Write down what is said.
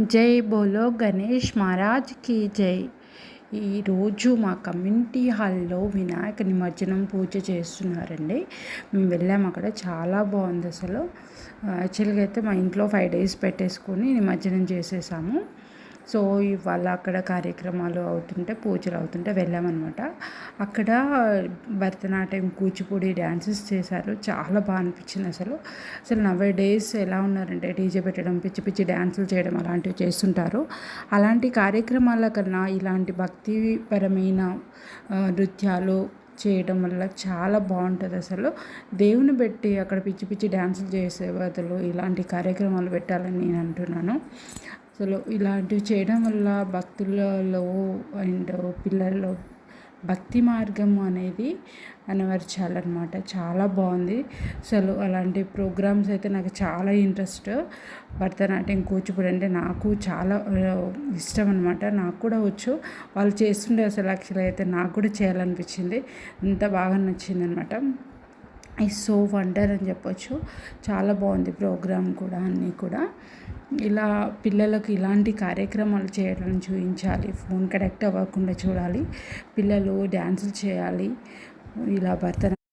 జై బోలో గణేష్ మహారాజ్కి జై. ఈరోజు మా కమ్యూనిటీ హాల్లో వినాయక నిమజ్జనం పూజ చేస్తున్నారండి. మేము వెళ్ళాము అక్కడ చాలా బాగుంది అసలు. యాక్చువల్గా అయితే మా ఇంట్లో ఫైవ్ డేస్ పెట్టేసుకొని నిమజ్జనం చేసేసాము. సో ఇవాళ అక్కడ కార్యక్రమాలు అవుతుంటే పూజలు అవుతుంటే వెళ్ళామన్నమాట. అక్కడ భరతనాట్యం కూచిపూడి డ్యాన్సెస్ చేశారు. చాలా బాగా అనిపించింది అసలు. అసలు నవ్వే డేస్ ఎలా ఉన్నారంటే డీజే పెట్టడం పిచ్చి పిచ్చి డ్యాన్సులు చేయడం అలాంటివి చేస్తుంటారు. అలాంటి కార్యక్రమాల కన్నా ఇలాంటి భక్తిపరమైన నృత్యాలు చేయడం వల్ల చాలా బాగుంటుంది అసలు. దేవుని పెట్టి అక్కడ పిచ్చి పిచ్చి డ్యాన్సులు చేసే బదులు ఇలాంటి కార్యక్రమాలు పెట్టాలని నేను అంటున్నాను. అసలు ఇలాంటివి చేయడం వల్ల భక్తులలో అండ్ పిల్లల్లో భక్తి మార్గం అనేది అనవర్చాలన్నమాట. చాలా బాగుంది. అసలు అలాంటి ప్రోగ్రామ్స్ అయితే నాకు చాలా ఇంట్రెస్ట్. భరతనాట్యం కూచిపూడి అంటే నాకు చాలా ఇష్టం అనమాట నాకు కూడా వచ్చు. వాళ్ళు చేస్తుండే అసలు యాక్చువల్గా అయితే నాకు కూడా చేయాలనిపించింది. అంత బాగా నచ్చింది అనమాట ఈ సో వండర్ అని చెప్పొచ్చు. చాలా బాగుంది ప్రోగ్రామ్ కూడా అన్నీ కూడా. ఇలా పిల్లలకు ఇలాంటి కార్యక్రమాలు చేయడం చూపించాలి ఫోన్ కనెక్ట్ అవ్వకుండా చూడాలి. పిల్లలు డ్యాన్సులు చేయాలి. ఇలా భర్త